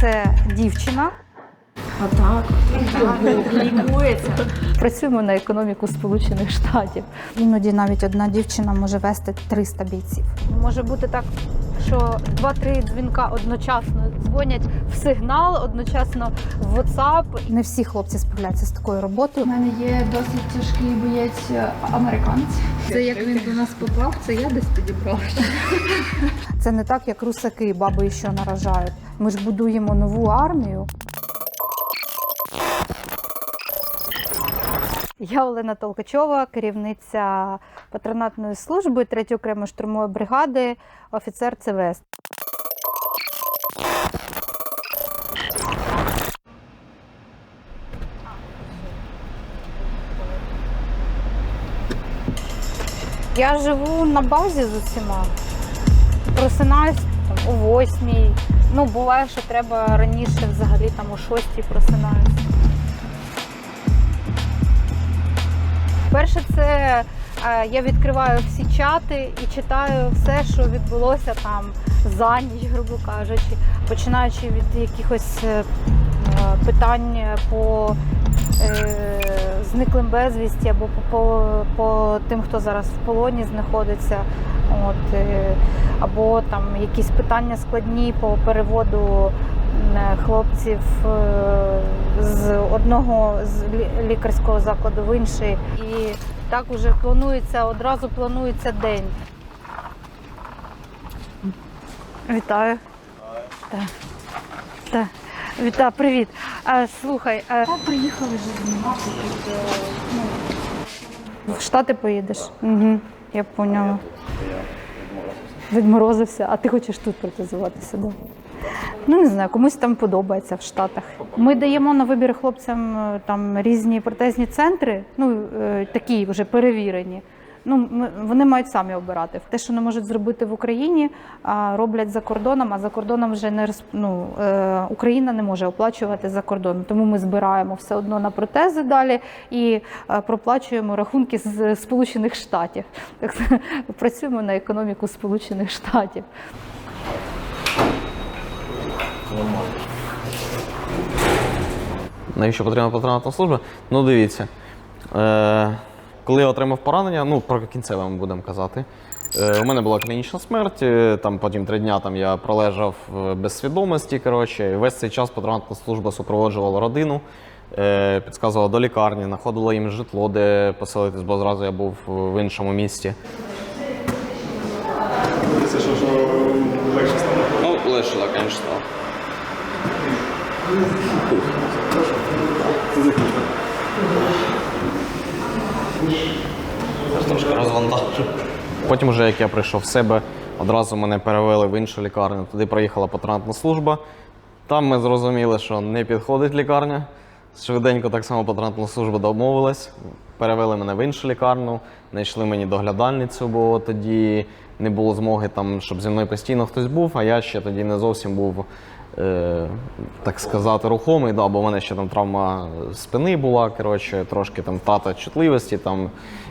Це дівчина. Отак. Лікується. Працюємо на економіку Сполучених Штатів. Іноді навіть одна дівчина може вести 300 бійців. Може бути так, що два-три дзвінка одночасно дзвонять в сигнал, одночасно в WhatsApp. Не всі хлопці справляються з такою роботою. У мене є досить тяжкий боєць е, американець. Це як він до нас попав, це я десь підібрала. Це не так, як русаки, баби що наражають. Ми ж будуємо нову армію. Я Олена Толкачова, керівниця патронатної служби 3 окремої штурмової бригади, офіцер ЦВС. Я живу на базі з усіма. Просинаюсь о восьмій. Ну, буває, що треба раніше, взагалі там о шостій просинаюсь. Перше, це е, я відкриваю всі чати і читаю все, що відбулося там за ніч, грубо кажучи, починаючи від якихось е, питань по е, зниклим безвісті або по, по, по тим, хто зараз в полоні знаходиться. От, е, або там якісь питання складні по переводу е, хлопців е, з одного з лікарського закладу в інший. І так уже планується, одразу планується день. Вітаю. Так. Так. Вітаю, привіт. А, слухай, а, Приїхали вже знімати тут. в Штати поїдеш? Угу, я поняла. Відморозився, а ти хочеш тут протезуватися, да? Ну, не знаю, комусь там подобається в Штатах. Ми даємо на вибір хлопцям е, там різні протезні центри, ну е, такі вже перевірені. Ну, вони мають самі обирати. Те, що не можуть зробити в Україні, роблять за кордоном, а за кордоном вже не ну, е, Україна не може оплачувати за кордоном. Тому ми збираємо все одно на протези далі і е, проплачуємо рахунки з Сполучених Штатів. Так працюємо на економіку Сполучених Штатів. Навіщо потрібна патронатна служба? Ну, дивіться. Е, коли я отримав поранення, ну про кінцеве ми будемо казати. Е, у мене була клінічна смерть, е, там потім три дня там, я пролежав е, без свідомості. Коротше, і весь цей час патронатна служба супроводжувала родину, е, підказувала до лікарні, знаходила їм житло, де поселитись, бо зразу я був в іншому місті. Це що, що легше стало? Ну, легше, так, звісно, стало. Це закінчено. Трошки розвантажив. Потім, вже як я прийшов в себе, одразу мене перевели в іншу лікарню. Туди приїхала патронатна служба. Там ми зрозуміли, що не підходить лікарня. Швиденько так само патронатна служба домовилась. Перевели мене в іншу лікарню, знайшли мені доглядальницю, бо тоді не було змоги, там, щоб зі мною постійно хтось був, а я ще тоді не зовсім був, так сказати, рухомий, да, бо в мене ще там травма спини була, коротше, трошки там втрата чутливості там,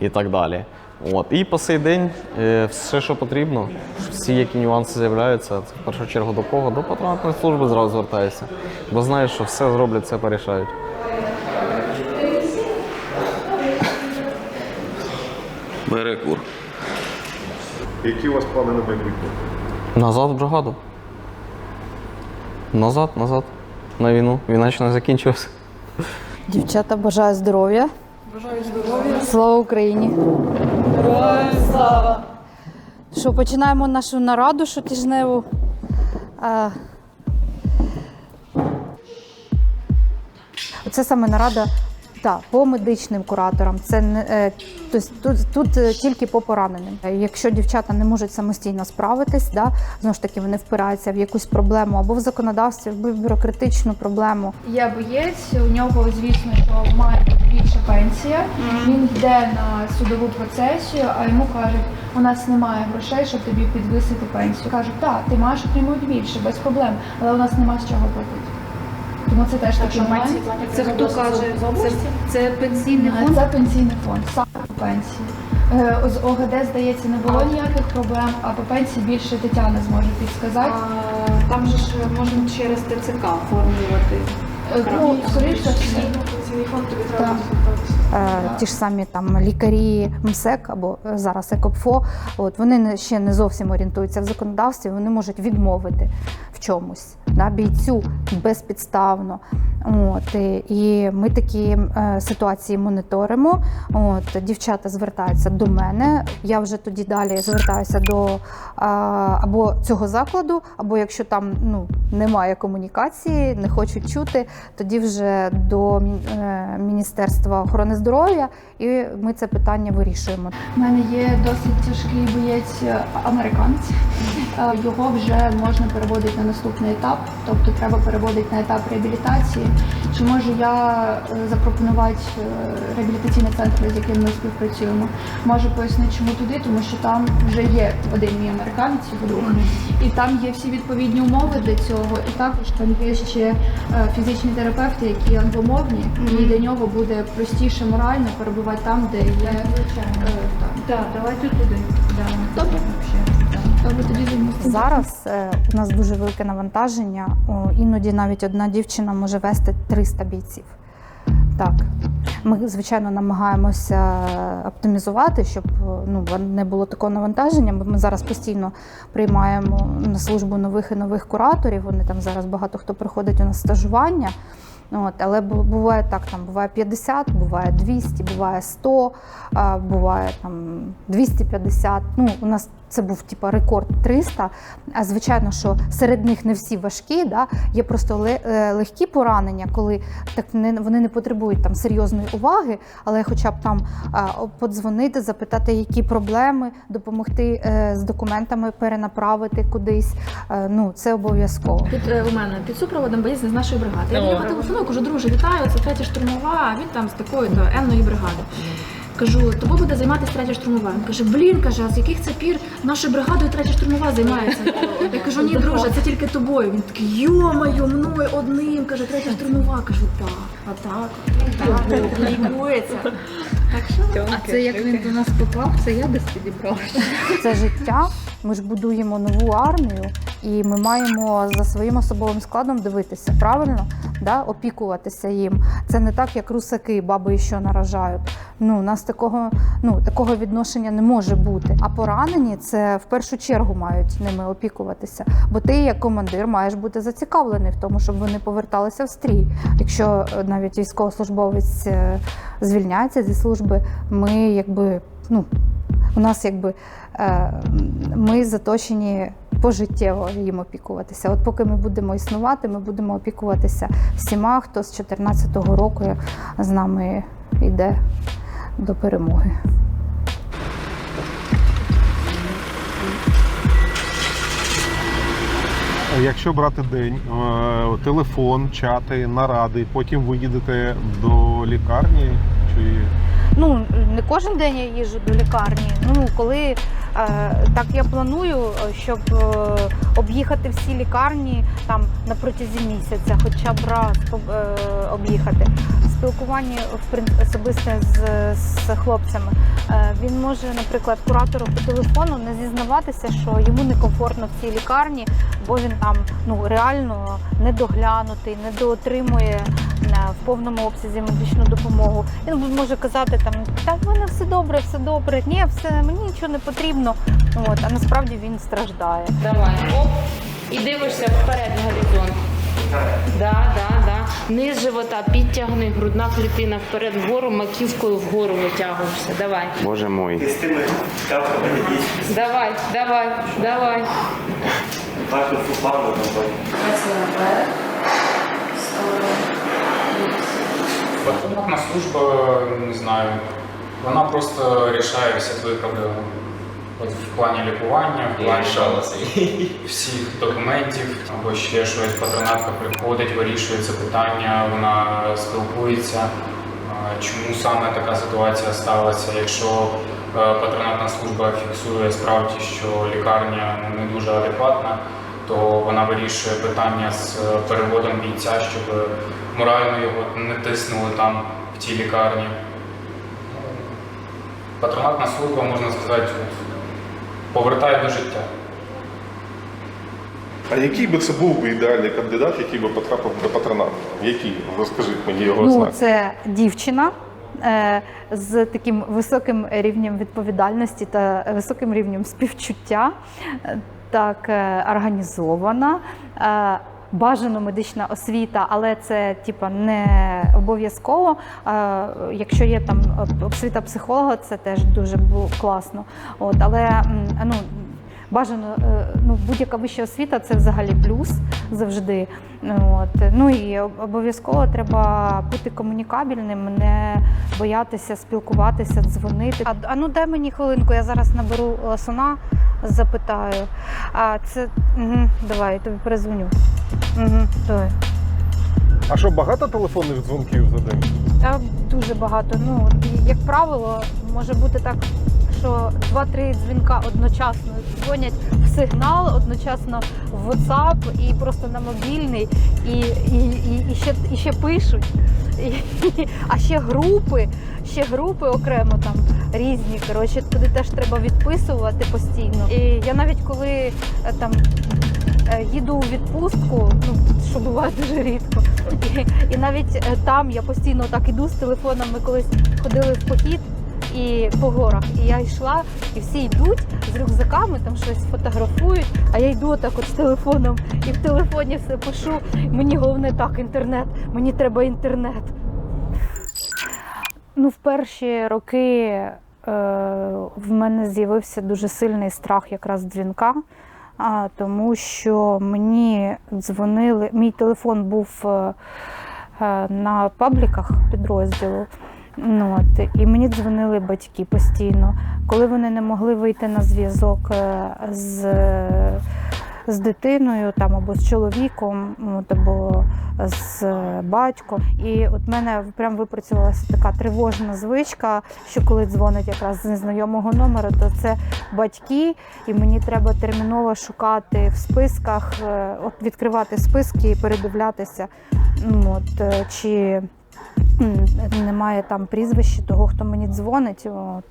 і так далі. От. І по сей день е, все, що потрібно, всі які нюанси з'являються, це в першу чергу до кого? До патронатної служби зразу звертаюся. Бо знаю, що все зроблять, все порішають. Бери кур. Які у вас плани на майбутнє? Назад в бригаду. Назад, назад. На війну. Війна ще не закінчилася. Дівчата, бажаю здоров'я. Бажаю здоров'я. Слава Україні. Героям слава. Що починаємо нашу нараду щотижневу. А... Це саме нарада та, по медичним кураторам. Це не е, тобто тут, тут е, тільки по пораненим. Е, Якщо дівчата не можуть самостійно справитись, да, знову ж таки вони впираються в якусь проблему або в законодавстві, або в бюрократичну проблему. Є боєць, у нього, звісно, що має більша пенсія. Він йде на судову процесію, а йому кажуть, у нас немає грошей, щоб тобі підвисити пенсію. Кажуть, так, ти маєш отримувати більше, без проблем, але у нас немає з чого платити. Тому це теж так момент. Це хто каже? Це, це пенсійний Е, фонд? Це пенсійний фонд, саме по пенсії. Е, З ОГД, здається, не було ніяких проблем, а по пенсії більше Тетяна зможе підсказати. А, Там же ж можна через ТЦК оформлювати. Ну, скоріше, скоріш за все. Так. Е, ті ж самі там лікарі МСЕК або е, зараз ЕКОПФО, от вони ще не зовсім орієнтуються в законодавстві, вони можуть відмовити в чомусь да, бійцю безпідставно. От, і, ми такі е, ситуації моніторимо. От, дівчата звертаються до мене. Я вже тоді далі звертаюся до е, або цього закладу, або якщо там ну, немає комунікації, не хочуть чути, тоді вже до е, Міністерства охорони здоров'я, і ми це питання вирішуємо. У мене є досить тяжкий боєць американці. Е, Його вже можна переводити на наступний етап, тобто треба переводити на етап реабілітації. Чи можу я е, запропонувати е, реабілітаційний центр, з яким ми співпрацюємо? Можу пояснити, чому туди, тому що там вже є один мій американець, його друг, і там є всі відповідні умови для цього. І також там є ще фізичні терапевти, які англомовні, і для нього буде простіше морально перебувати там, де є. Так, давайте туди. Да. Добре. Зараз е, у нас дуже велике навантаження. Іноді навіть одна дівчина може вести 300 бійців. Так, ми звичайно намагаємося оптимізувати, щоб е, ну не було такого навантаження. Ми зараз постійно приймаємо на службу нових і нових кураторів. Вони там зараз багато хто приходить у нас стажування. От, але буває так, там буває 50, буває 200, буває 100, буває там 250. Ну, у нас це був типа рекорд 300. А звичайно, що серед них не всі важкі, да? є просто ле- е, легкі поранення, коли так не, вони не потребують там серйозної уваги, але хоча б там подзвонити, запитати, які проблеми, допомогти е, з документами перенаправити кудись. Е, ну, це обов'язково. Під е, у мене під супроводом боєць з нашої бригади. Я до нього телефоную, кажу, друже, вітаю, це третя штурмова, а він там з такої то енної бригади. Кажу, тобою буде займатися третя штурмова. Він каже, блін, каже, а з яких це пір нашою бригадою третя штурмова займається? Я кажу, ні, друже, це тільки тобою. Він такий, йо-моє, мною одним, каже, третя штурмова. Кажу, так, а так, так, лікується. Що А це як він до нас попав, це я десь підібрала. це життя. Ми ж будуємо нову армію, і ми маємо за своїм особовим складом дивитися правильно, да? опікуватися їм. Це не так, як русаки, баби що наражають. Ну, у нас такого, ну, такого відношення не може бути. А поранені це в першу чергу мають ними опікуватися. Бо ти, як командир, маєш бути зацікавлений в тому, щоб вони поверталися в стрій. Якщо е, навіть військовослужбовець е, звільняється зі служби, ми якби ну. У нас якби е, ми заточені пожиттєво їм опікуватися. От поки ми будемо існувати, ми будемо опікуватися всіма, хто з 2014 року з нами йде до перемоги. Якщо брати день, е, телефон, чати, наради, потім ви їдете до лікарні чи Ну не кожен день я їжджу до лікарні. Ну коли так я планую, е, щоб е, об'їхати всі лікарні там на протязі місяця, хоча б раз е, об'їхати. Спілкування в особисте з, з хлопцями. Е, він може, наприклад, куратору по телефону не зізнаватися, що йому некомфортно в цій лікарні, бо він там ну реально недоглянутий, недоотримує е, в повному обсязі медичну допомогу. Він може казати там, та в мене все добре, все добре, ні, все мені нічого не потрібно. От а насправді він страждає. Давай. Оп. І дивишся вперед на горизонт. Да, да, да. Низ живота підтягни, грудна клітина вперед вгору, маківкою вгору витягуєшся. Давай. Боже мой. Давай, давай, давай. Патрульна служба, не знаю, вона просто рішає всі твої проблеми. От в плані лікування, в плані всіх документів або ще щось. Патронатка приходить, вирішує це питання, вона спілкується. Чому саме така ситуація сталася? Якщо е, патронатна служба фіксує справді, що лікарня не дуже адекватна, то вона вирішує питання з е, переводом бійця, щоб морально його не тиснули там в тій лікарні. Патронатна служба, можна сказати, повертає до життя. А який би це був би ідеальний кандидат, який би потрапив до патронату? Який? Розкажіть мені його Ну, це дівчина е, з таким високим рівнем відповідальності та високим рівнем співчуття, е, так е, організована. е, Бажано медична освіта, але це типа не обов'язково. Е, Якщо є там е, освіта психолога, це теж дуже було класно. От, але ну, бажано е, ну, будь-яка вища освіта це взагалі плюс завжди. От. Ну і обов'язково треба бути комунікабельним, не боятися спілкуватися, дзвонити. А, а ну дай мені хвилинку, я зараз наберу ласуна, запитаю. А це угу, давай, я тобі перезвоню. Угу, давай. А що багато телефонних дзвонків за день? Та дуже багато. Ну, як правило, може бути так, що два-три дзвінка одночасно дзвонять в сигнал, одночасно в WhatsApp і просто на мобільний, і, і, і, і, ще, і ще пишуть. І, а ще групи, ще групи окремо там різні. Коротше, туди теж треба відписувати постійно. І я навіть коли е, там їду у відпустку, ну що буває дуже рідко. І, і навіть е, там я постійно так іду з телефоном. Ми колись ходили в похід і по горах. І я йшла, і всі йдуть з рюкзаками, там щось фотографують. А я йду так от з телефоном, і в телефоні все пишу. Мені головне так, інтернет. Мені треба інтернет. Ну, в перші роки е, в мене з'явився дуже сильний страх якраз дзвінка, а, тому що мені дзвонили, мій телефон був е, е, на пабліках підрозділу. Ну, от, і мені дзвонили батьки постійно. Коли вони не могли вийти на зв'язок е, з, з дитиною там, або з чоловіком, от, або з батьком. І от мене прям випрацювалася така тривожна звичка, що коли дзвонить якраз з незнайомого номера, то це батьки, і мені треба терміново шукати в списках, е, от відкривати списки і передивлятися, ну, от, е, чи немає там прізвища того, хто мені дзвонить. От,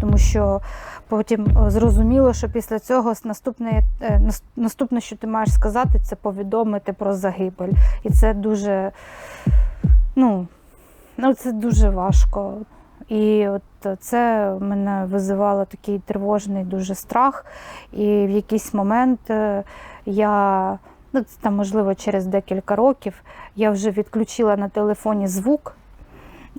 тому що потім е, зрозуміло, що після цього наступне, е, наступне, що ти маєш сказати, це повідомити про загибель. І це дуже, ну, ну це дуже важко. І от це мене визивало такий тривожний дуже страх. І в якийсь момент е, я, ну це там, можливо, через декілька років, я вже відключила на телефоні звук.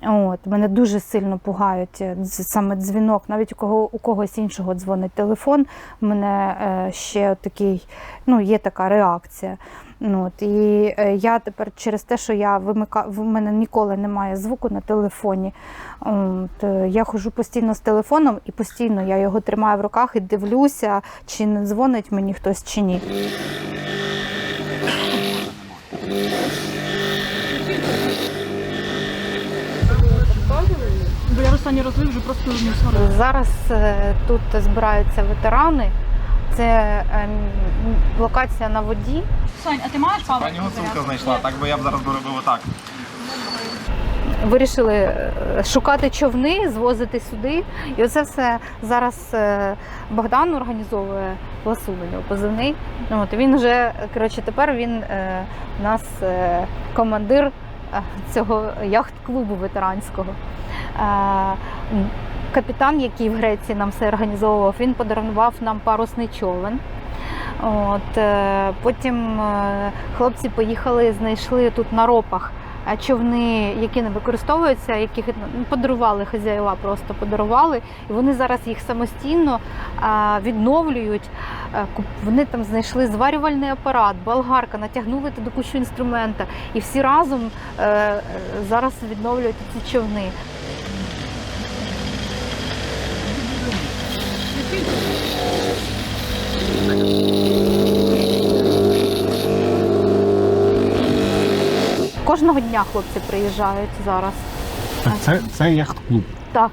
От, мене дуже сильно пугають е, саме дзвінок. Навіть у кого у когось іншого дзвонить телефон. в мене е, ще такий, ну, є така реакція. Ну, от, і е, я тепер через те, що я вимика... в мене ніколи немає звуку на телефоні. От, е, я ходжу постійно з телефоном і постійно я його тримаю в руках і дивлюся, чи не дзвонить мені хтось чи ні. Бо я останній розлив вже просто не сварила. Зараз е, тут збираються ветерани. Це ем, локація на воді. Сань, а ти маєш палець? Пані Гуцулка знайшла, так би я б зараз би робив отак. Вирішили е, шукати човни, звозити сюди. І оце все зараз е, Богдан організовує ласу позивний. Ну, От, він вже, коротше, тепер він е, у нас е, командир цього яхт-клубу ветеранського. Е, Капітан, який в Греції нам все організовував, він подарував нам парусний човен. От, е, потім е, хлопці поїхали, знайшли тут на ропах човни, які не використовуються, яких ну, подарували хазяїва, просто подарували. І вони зараз їх самостійно відновлюють. Вони там знайшли зварювальний апарат, болгарка, натягнули туди кучу інструмента. І всі разом зараз відновлюють ці човни. Кожного дня хлопці приїжджають зараз. Це, це яхт-клуб. Так.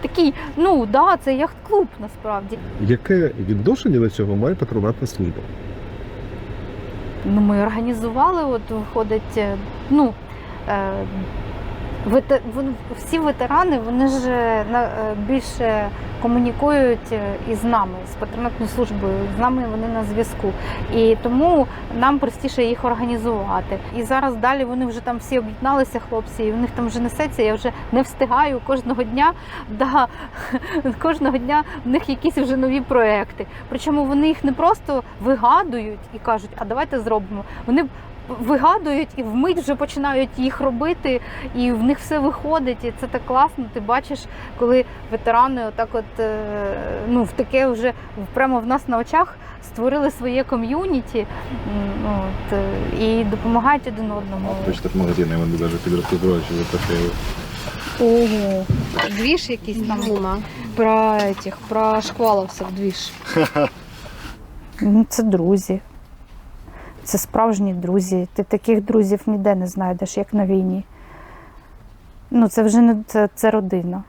Такий, ну да, це яхт-клуб насправді. Яке відношення до цього має патронатна служба? Ну, ми організували, от виходить, е, ну. Е, всі ветерани вони ж е, е, більше комунікують е, із нами, з патронатною службою. З нами вони на зв'язку. І тому нам простіше їх організувати. І зараз далі вони вже там всі об'єдналися, хлопці, і в них там вже несеться. Я вже не встигаю кожного дня. Да, кожного дня в них якісь вже нові проекти. Причому вони їх не просто вигадують і кажуть, а давайте зробимо. Вони вигадують і вмить вже починають їх робити, і в них все виходить. І це так класно. Ти бачиш, коли ветерани отак, от е, ну в таке вже прямо в нас на очах створили своє ком'юніті ну, от, е, і допомагають один одному. Почта в магазини, вони навіть під розпівачі запрашили. Ого, двіж якийсь там про этих, про шкваловців двіж. Ну, Це друзі. Це справжні друзі. Ти таких друзів ніде не знайдеш, як на війні. Ну, це вже не це, це родина.